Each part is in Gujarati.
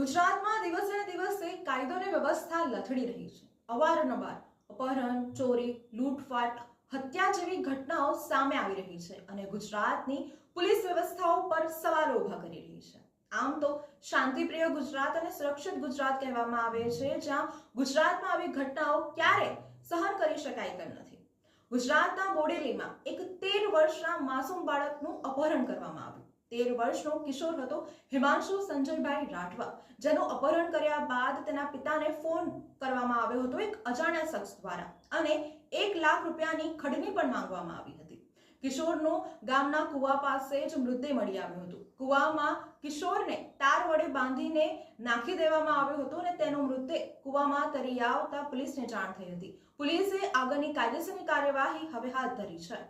ગુજરાતમાં દિવસે દિવસે કાયદો અને વ્યવસ્થા લથડી રહી છે. અવારનવાર અપહરણ, ચોરી, લૂંટફાટ, હત્યા જેવી ઘટનાઓ સામે આવી રહી છે અને ગુજરાતની પોલીસ વ્યવસ્થાઓ પર સવાલો ઊભા કરી રહી છે. આમ તો શાંતિપ્રિય ગુજરાત અને સુરક્ષિત ગુજરાત કહેવામાં આવે છે, જ્યાં ગુજરાતમાં આવી ઘટનાઓ ક્યારે સહન કરી શકાય તેમ નથી. ગુજરાતના બોડેલીમાં એક તેર વર્ષના માસૂમ બાળકનું અપહરણ કરવામાં આવ્યું. તેર વર્ષનો કિશોર હતો હિમાંશુ સંજયભાઈ રાઠવા, જેનું અપહરણ કર્યા બાદ તેના પિતાને ફોન કરવામાં આવ્યો હતો એક અજાણ્યા શખ્સ દ્વારા અને એક લાખ રૂપિયાની ખડની પણ માંગવામાં આવી હતી. કિશોરનો ગામના કુવા પાસે જ મૃતદેહ મળી આવ્યો હતો. કુવામાં કિશોરને તાર વડે બાંધીને નાખી દેવામાં આવ્યો હતો અને તેનો મૃતદેહ કુવામાં તરી આવતા પોલીસને જાણ થઈ હતી. પોલીસે આગળની કાયદેસરની કાર્યવાહી હવે હાથ ધરી છે.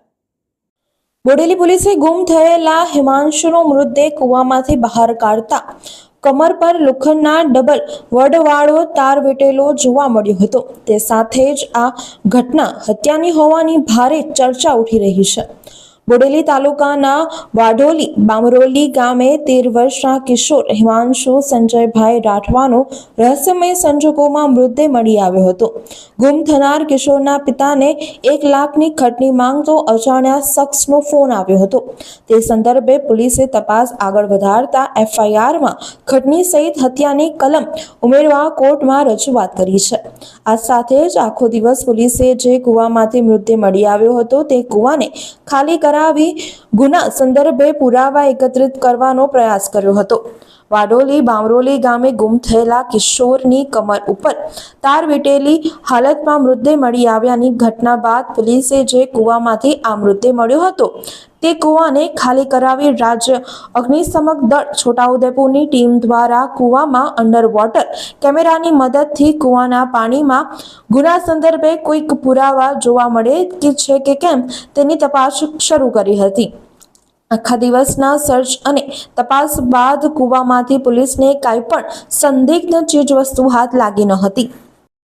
બોડેલી પોલીસે ગુમ થયેલા હિમાંશુનો મૃતદેહ કૂવામાંથી બહાર કાઢતા કમર પર લોખંડના ડબલ વડવાળો તાર વેટેલો જોવા મળ્યો હતો. તે સાથે જ આ ઘટના હત્યાની હોવાની ભારે ચર્ચા ઉઠી રહી છે. બોડેલી તાલુકાના વાઢોલી બામરોલી ગામે તેર વર્ષના કિશોર હિમાંશુ, સંજયભાઈ રાઠવાનો રહસ્યમય સંજોગોમાં મૃતદેહ મળી આવ્યો હતો. ગુમ થનાર કિશોરના પિતાને એક લાખની ખટની માંગતો અજાણ્યા શખ્સનો ફોન આવ્યો હતો. તે સંદર્ભે પોલીસે તપાસ આગળ વધારતા એફઆઈઆરમાં ખટની સહિત હત્યાની કલમ ઉમેરવા કોર્ટમાં રજૂઆત કરી છે. આ સાથે જ આખો દિવસ પોલીસે જે કૂવામાંથી મૃતદેહ મળી આવ્યો હતો તે કૂવાને ખાલી કરાવી ગુના સંદર્ભે પુરાવા એકત્રિત કરવાનો પ્રયાસ કર્યો હતો. વાડોલી બામરોલી ગામે ગુમ થયેલા કિશોરની કમર ઉપર તાર વીટેલી હાલતમાં મૃતદેહ મળી આવ્યાની ઘટના બાદ પોલીસે જે કૂવામાંથી આ મૃતદેહ મળ્યો હતો તે કૂવાને ખાલી કરાવી રાજ્ય અગ્નિશમક દળ છોટાઉદેપુરની ટીમ દ્વારા કૂવામાં અંડર વોટર કેમેરાની મદદથી કૂવાના પાણીમાં ગુના સંદર્ભે કોઈક પુરાવા જોવા મળે કે છે કે કેમ તેની તપાસ શરૂ કરી હતી. આખા દિવસના સર્ચ અને તપાસ બાદ કૂવામાંથી પોલીસને કાંઈ પણ સંદિગ્ધ ચીજવસ્તુ હાથ લાગી ન હતી.